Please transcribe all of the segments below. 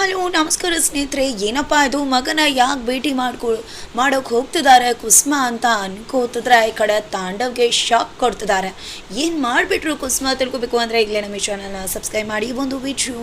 Hello, ನಮಸ್ಕಾರ ಸ್ನೇಹಿತರೆ. ಏನಪ್ಪ ಇದು? ಮಗನ ಯಾಕೆ ಭೇಟಿ ಮಾಡ್ಕೊ, ಮಾಡೋಕೆ ಹೋಗ್ತಿದ್ದಾರೆ? ಕುಸ್ಮಾ ಅಂತ ಅನ್ಕೋತಿದ್ರೆ ಈ ಕಡೆ ತಾಂಡವ್ಗೆ ಶಾಕ್ ಕೊಡ್ತಿದ್ದಾರೆ. ಏನು ಮಾಡಿಬಿಟ್ರು ಕುಸ್ಮಾ ತಿಳ್ಕೊಬೇಕು ಅಂದರೆ ಇಲ್ಲೇ ನಮ್ಮ ಚಾನಲ್ನ ಸಬ್ಸ್ಕ್ರೈಬ್ ಮಾಡಿ. ಒಂದು ವಿಡಿಯೋ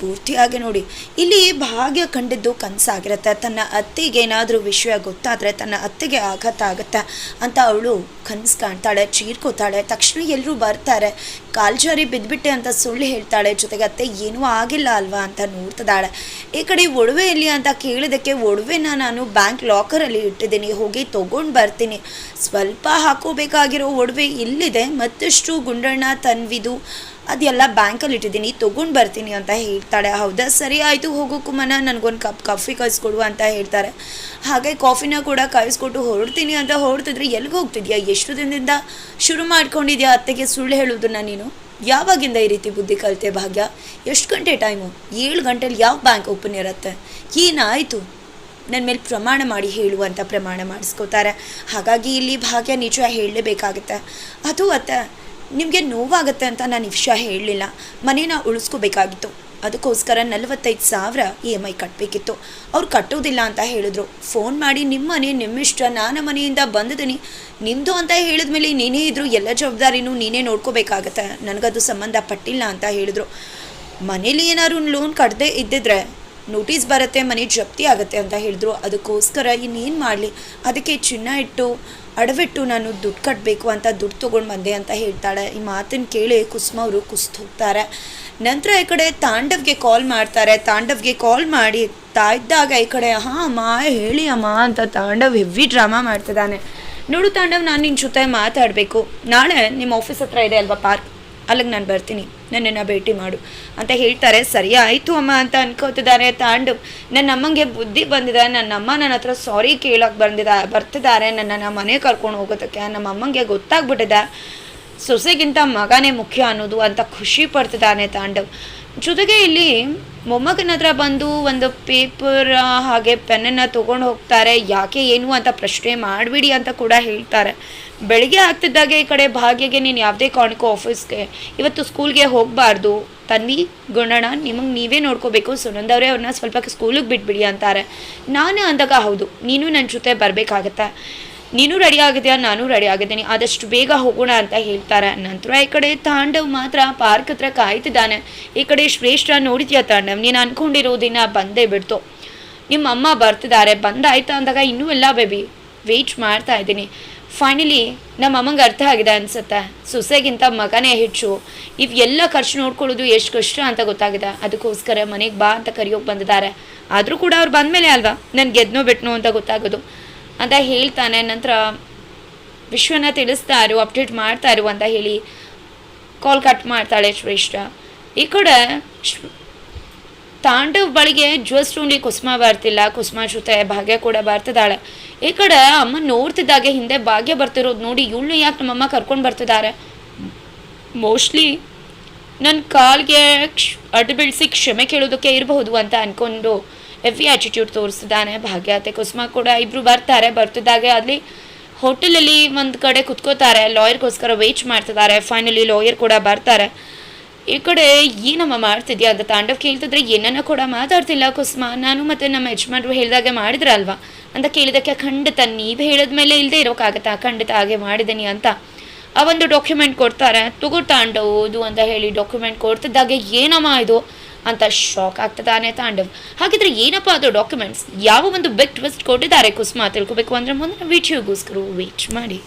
ಪೂರ್ತಿಯಾಗಿ ನೋಡಿ. ಇಲ್ಲಿ ಭಾಗ್ಯ ಕಂಡಿದ್ದು ಕನಸಾಗಿರುತ್ತೆ. ತನ್ನ ಅತ್ತೆಗೆ ಏನಾದರೂ ವಿಷಯ ಗೊತ್ತಾದರೆ ತನ್ನ ಅತ್ತೆಗೆ ಆಘಾತ ಆಗುತ್ತೆ ಅಂತ ಅವಳು ಕನಸು ಕಾಣ್ತಾಳೆ, ಚೀರ್ಕೋತಾಳೆ. ತಕ್ಷಣ ಎಲ್ಲರೂ ಬರ್ತಾರೆ. ಕಾಲ್ಜಾರಿ ಬಿದ್ದುಬಿಟ್ಟೆ ಅಂತ ಸುಳ್ಳು ಹೇಳ್ತಾಳೆ. ಜೊತೆಗೆ ಅತ್ತೆ, ಏನೂ ಆಗಿಲ್ಲ ಅಲ್ವಾ? ಅಂತ ನೋಡ್ತಿದ್ದಾಳೆ ಈ ಕಡೆ ಒಡವೆ ಎಲ್ಲಿ ಅಂತ ಕೇಳಿದಕ್ಕೆ ಒಡವೆನ ನಾನು ಬ್ಯಾಂಕ್ ಲಾಕರಲ್ಲಿ ಇಟ್ಟಿದ್ದೀನಿ. ಹೋಗಿ ತೊಗೊಂಡು ಬರ್ತೀನಿ. ಸ್ವಲ್ಪ ಹಾಕೋಬೇಕಾಗಿರೋ ಒಡವೆ ಇಲ್ಲಿದೆ. ಮತ್ತಷ್ಟು ಗುಂಡಣ್ಣ, ತನ್ವಿದು ಅದೆಲ್ಲ ಬ್ಯಾಂಕಲ್ಲಿ ಇಟ್ಟಿದ್ದೀನಿ, ತೊಗೊಂಡು ಬರ್ತೀನಿ ಅಂತ ಹೇಳ್ತಾಳೆ ಹೌದಾ? ಸರಿ ಆಯಿತು ಹೋಗೋಕ್ಕೂ ಮನ ನನಗೊಂದು ಕಪ್ ಕಾಫಿ ಕಳಿಸ್ಕೊಡು ಅಂತ ಹೇಳ್ತಾರೆ. ಹಾಗೆ ಕಾಫಿನ ಕೂಡ ಕಾಯಿಸ್ಕೊಟ್ಟು ಹೊರಡ್ತೀನಿ ಅಂತ ಹೊರಡ್ತಿದ್ರೆ ಎಲ್ಲಿಗೆ ಹೋಗ್ತಿದ್ಯಾ? ಎಷ್ಟು ದಿನದಿಂದ ಶುರು ಮಾಡ್ಕೊಂಡಿದ್ಯಾ ಅತ್ತೆಗೆ ಸುಳ್ಳು ಹೇಳೋದನ್ನ ನೀನು? ಯಾವಾಗಿಂದ ಈ ರೀತಿ ಬುದ್ಧಿ ಕಲಿತೆ ಭಾಗ್ಯ? ಎಷ್ಟು ಗಂಟೆ ಟೈಮು? ಏಳು ಗಂಟೆಲಿ ಯಾವ ಬ್ಯಾಂಕ್ ಓಪನ್ ಇರುತ್ತೆ? ಏನಾಯಿತು? ನನ್ನ ಮೇಲೆ ಪ್ರಮಾಣ ಮಾಡಿ ಹೇಳು ಅಂತ ಪ್ರಮಾಣ ಮಾಡಿಸ್ಕೋತಾರೆ. ಹಾಗಾಗಿ ಇಲ್ಲಿ ಭಾಗ್ಯ ನಿಜ ಹೇಳಲೇಬೇಕಾಗುತ್ತೆ. ಅದು ಅತ್ತೆ ನಿಮಗೆ ನೋವಾಗುತ್ತೆ ಅಂತ ನಾನು ವಿಷಯ ಹೇಳಲಿಲ್ಲ. ಮನೇನ ಉಳಿಸ್ಕೋಬೇಕಾಗಿತ್ತು. ಅದಕ್ಕೋಸ್ಕರ ನಲವತ್ತೈದು ಸಾವಿರ ಇ ಎಂ ಐ ಕಟ್ಟಬೇಕಿತ್ತು ಅವ್ರು ಕಟ್ಟೋದಿಲ್ಲ ಅಂತ ಹೇಳಿದ್ರು. ಫೋನ್ ಮಾಡಿ ನಿಮ್ಮ ಮನೆ ನಿಮ್ಮಿಷ್ಟ ನಾನು ಮನೆಯಿಂದ ಬಂದಿದ್ದೀನಿ. ನಿಮ್ಮದು ಅಂತ ಹೇಳಿದ ಮೇಲೆ ನೀನೇ ಇದ್ರು, ಎಲ್ಲ ಜವಾಬ್ದಾರಿನೂ ನೀನೇ ನೋಡ್ಕೋಬೇಕಾಗತ್ತೆ. ನನಗದು ಸಂಬಂಧ ಪಟ್ಟಿಲ್ಲ ಅಂತ ಹೇಳಿದ್ರು. ಮನೇಲಿ ಏನಾದ್ರು ಲೋನ್ ಕಟ್ಟದೆ ಇದ್ದಿದ್ರೆ ನೋಟಿಸ್ ಬರುತ್ತೆ, ಮನೆ ಜಪ್ತಿ ಆಗುತ್ತೆ ಅಂತ ಹೇಳಿದ್ರು. ಅದಕ್ಕೋಸ್ಕರ ಇನ್ನೇನು ಮಾಡಲಿ? ಅದಕ್ಕೆ ಚಿನ್ನ ಇಟ್ಟು, ಅಡವಿಟ್ಟು ನಾನು ದುಡ್ಡು ಕಟ್ಟಬೇಕು ಅಂತ ದುಡ್ಡು ತೊಗೊಂಡು ಬಂದೆ ಅಂತ ಹೇಳ್ತಾಳೆ. ಈ ಮಾತನ್ನು ಕೇಳಿ ಕುಸುಮ ಅವರು ಕುಸ್ತು ಹೋಗ್ತಾರೆ. ನಂತರ ಈ ಕಡೆ ತಾಂಡವ್ಗೆ ಕಾಲ್ ಮಾಡ್ತಾರೆ. ತಾಂಡವ್ಗೆ ಕಾಲ್ ಮಾಡಿ ತಾಯಿದ್ದಾಗ ಈ ಕಡೆ, ಹಾಂ, ಅಮ್ಮ, ಹೇಳಿ ಅಮ್ಮ, ಅಂತ ತಾಂಡವ್ ಹೆವಿ ಡ್ರಾಮಾ ಮಾಡ್ತಿದ್ದಾನೆ. ನೋಡು ತಾಂಡವ್, ನಾನು ನಿನ್ನ ಜೊತೆ ಮಾತಾಡಬೇಕು. ನಾಳೆ ನಿಮ್ಮ ಆಫೀಸ್ ಹತ್ರ ಇದೆ ಅಲ್ವಾ ಪಾರ್ಕ್ ಅಲ್ಲಿಗೆ ನಾನು ಬರ್ತೀನಿ. ನನ್ನನ್ನು ಭೇಟಿ ಮಾಡು. ಅಂತ ಹೇಳ್ತಾರೆ. ಸರಿ ಆಯಿತು ಅಮ್ಮ ಅಂತ ಅನ್ಕೋತಿದ್ದಾರೆ ತಾಂಡು ನನ್ನ ಅಮ್ಮಂಗೆ ಬುದ್ಧಿ ಬಂದಿದೆ. ನನ್ನ ಅಮ್ಮ ನನ್ನ ಹತ್ರ ಸಾರಿ ಕೇಳೋಕೆ ಬಂದಿದ. ಬರ್ತಿದ್ದಾರೆ. ನನ್ನನ್ನು ಮನೆ ಕರ್ಕೊಂಡು ಹೋಗೋದಕ್ಕೆ ನಮ್ಮ ಅಮ್ಮಂಗೆ ಗೊತ್ತಾಗ್ಬಿಟ್ಟಿದೆ. ಸೊಸೆಗಿಂತ ಮಗನೇ ಮುಖ್ಯ ಅನ್ನೋದು ಅಂತ ಖುಷಿ ಪಡ್ತಿದ್ದಾನೆ ತಾಂಡವ್ ಜೊತೆಗೆ ಇಲ್ಲಿ ಮೊಮ್ಮಗನ ಹತ್ರ ಬಂದು ಒಂದು ಪೇಪರ್ ಹಾಗೆ ಪೆನ್ನನ್ನು ತೊಗೊಂಡು ಹೋಗ್ತಾರೆ. ಯಾಕೆ, ಏನು ಅಂತ ಪ್ರಶ್ನೆ ಮಾಡಿಬಿಡಿ ಅಂತ ಕೂಡ ಹೇಳ್ತಾರೆ. ಬೆಳಿಗ್ಗೆ ಆಗ್ತಿದ್ದಾಗೆ ಈ ಕಡೆ ಭಾಗ್ಯಗೆ ನೀನು ಯಾವುದೇ ಕಾರಣಕ್ಕೂ ಆಫೀಸ್ಗೆ ಇವತ್ತು ಸ್ಕೂಲ್ಗೆ ಹೋಗಬಾರ್ದು. ತನ್ವಿ ಗುಣಣ ನಿಮಗೆ ನೀವೇ ನೋಡ್ಕೋಬೇಕು. ಸುನಂದವರೇ ಅವ್ರನ್ನ ಸ್ವಲ್ಪ ಸ್ಕೂಲಿಗೆ ಬಿಟ್ಬಿಡಿ ಅಂತಾರೆ. ನಾನು ಅಂದಾಗ ಹೌದು, ನೀನು ನನ್ನ ಜೊತೆ ಬರಬೇಕಾಗತ್ತೆ. ನೀನು ರೆಡಿ ಆಗಿದೆಯಾ? ನಾನು ರೆಡಿ ಆಗಿದ್ದೀನಿ. ಆದಷ್ಟು ಬೇಗ ಹೋಗೋಣ ಅಂತ ಹೇಳ್ತಾರೆ. ನಂತರ ಈ ಕಡೆ ತಾಂಡವ್ ಮಾತ್ರ ಪಾರ್ಕ್ ಹತ್ರ ಕಾಯ್ತಿದ್ದಾನೆ. ಈ ಕಡೆ ಶ್ರೇಷ್ಠ ನೋಡಿದ್ಯಾ ತಾಂಡವ್? ನೀನು ಅನ್ಕೊಂಡಿರೋ ದಿನ ಬಂದೇ ಬಿಡ್ತು. ನಿಮ್ಮ ಅಮ್ಮ ಬರ್ತಿದ್ದಾರೆ. ಬಂದಾಯ್ತಾ ಅಂದಾಗ ಇನ್ನೂ ಎಲ್ಲ ಬೇಬಿ ವೆಯ್ಟ್ ಮಾಡ್ತಾ ಇದ್ದೀನಿ. ಫೈನಲಿ ನಮ್ಮ ಅಮ್ಮಂಗೆ ಅರ್ಥ ಆಗಿದೆ ಅನ್ಸುತ್ತೆ. ಸೊಸೆಗಿಂತ ಮಗನೇ ಹೆಚ್ಚು. ಇವು ಎಲ್ಲ ಖರ್ಚು ನೋಡ್ಕೊಳ್ಳೋದು ಎಷ್ಟು ಕಷ್ಟ ಅಂತ ಗೊತ್ತಾಗಿದೆ. ಅದಕ್ಕೋಸ್ಕರ ಮನೆಗೆ ಬಾ ಅಂತ ಕರಿಯೋಕೆ ಬಂದಿದ್ದಾರೆ. ಆದರೂ ಕೂಡ ಅವ್ರು ಬಂದಮೇಲೆ ಅಲ್ವಾ? ನಾನು ಗೆದ್ನೋ ಬಿಟ್ನೋ ಅಂತ ಗೊತ್ತಾಗೋದು. ಅಂತ ಹೇಳ್ತಾನೆ. ನಂತರ ವಿಶ್ವನ ತಿಳಿಸ್ತಾ ಅಪ್ಡೇಟ್ ಮಾಡ್ತಾ ಇರು ಅಂತ ಹೇಳಿ ಕಾಲ್ ಕಟ್ ಮಾಡ್ತಾಳೆ ಶ್ರೇಷ್ಠ. ಈ ಕಡೆ ತಾಂಡವ್ ಬಳಿಗೆ ಜಸ್ಟ್ ಓನ್ಲಿ ಕುಸುಮ ಬರ್ತಿಲ್ಲ. ಕುಸುಮ ಜೊತೆ ಭಾಗ್ಯ ಕೂಡ ಬರ್ತಿದ್ದಾಳೆ. ಈ ಕಡೆ ಅಮ್ಮ ನೋಡ್ತಿದ್ದಾಗೆ, ಹಿಂದೆ ಭಾಗ್ಯ ಬರ್ತಿರೋದು ನೋಡಿ ಇವಳು ಯಾಕೆ ನಮ್ಮಮ್ಮ ಕರ್ಕೊಂಡು ಬರ್ತಿದ್ದಾರೆ? ಮೋಸ್ಟ್ಲಿ ನನ್ನ ಕಾಲ್ಗೆ ಅಡ್ಡು ಬೀಳಿಸಿ ಕ್ಷಮೆ ಕೇಳೋದಕ್ಕೆ ಇರಬಹುದು ಅಂತ ಅನ್ಕೊಂಡು ಹೆವಿ ಆಟಿಟ್ಯೂಡ್ ತೋರಿಸಿದ್ದಾನೆ ಭಾಗ್ಯ ಅತ್ತೆ ಕುಸುಮ ಕೂಡ ಇಬ್ಬರು ಬರ್ತಾರೆ, ಬರ್ತಿದ್ದಾಗೆ ಅಲ್ಲಿ ಹೋಟೆಲಲ್ಲಿ ಒಂದು ಕಡೆ ಕುತ್ಕೋತಾರೆ ಲಾಯರ್ಗೋಸ್ಕರ ವೇಟ್ ಮಾಡ್ತಿದ್ದಾರೆ ಫೈನಲಿ ಲಾಯರ್ ಕೂಡ ಬರ್ತಾರೆ. ಈ ಕಡೆ ಏನಮ್ಮ ಮಾಡ್ತಿದ್ಯಾ ಅಂತ ತಾಂಡವ್ ಕೇಳ್ತಿದ್ರೆ ಏನನ್ನ ಕೂಡ ಮಾತಾಡ್ತಿಲ್ಲ ಕುಸುಮ. ನಾನು ಮತ್ತೆ ನಮ್ಮ ಯಜಮಾನ್ರು ಹೇಳಿದಾಗೆ ಮಾಡಿದ್ರಲ್ವಾ? ಅಂತ ಕೇಳಿದಕ್ಕೆ ಖಂಡಿತ ನೀವು ಹೇಳಿದ್ಮೇಲೆ ಇಲ್ಲದೆ ಇರೋಕ್ಕಾಗತ್ತಾ? ಖಂಡಿತ ಹಾಗೆ ಮಾಡಿದ್ದೀನಿ ಅಂತ ಆ ಒಂದು ಡಾಕ್ಯುಮೆಂಟ್ ಕೊಡ್ತಾರೆ. ತಗೋ ತಾಂಡವ್, ಓದು ಅಂತ ಹೇಳಿ ಡಾಕ್ಯುಮೆಂಟ್ ಕೊಡ್ತಿದ್ದಾಗೆ, ಏನಮ್ಮ ಇದು? ಅಂತ ಶಾಕ್ ಆಗ್ತದಾನೆ ತಾಂಡವ್ ಹಾಗಿದ್ರೆ ಏನಪ್ಪ ಅದು ಡಾಕ್ಯುಮೆಂಟ್ಸ್ ಯಾವ ಒಂದು ಬೆಕ್ ಟ್ವಿಸ್ಟ್ ಕೊಟ್ಟಿದ್ದಾರೆ ಕುಸುಮ ತಿಳ್ಕೊಬೇಕು ಅಂದ್ರೆ ಮುಂದಿನ ವಿಡಿಯೋಗೋಸ್ಕರ ವೇಟ್ ಮಾಡಿ.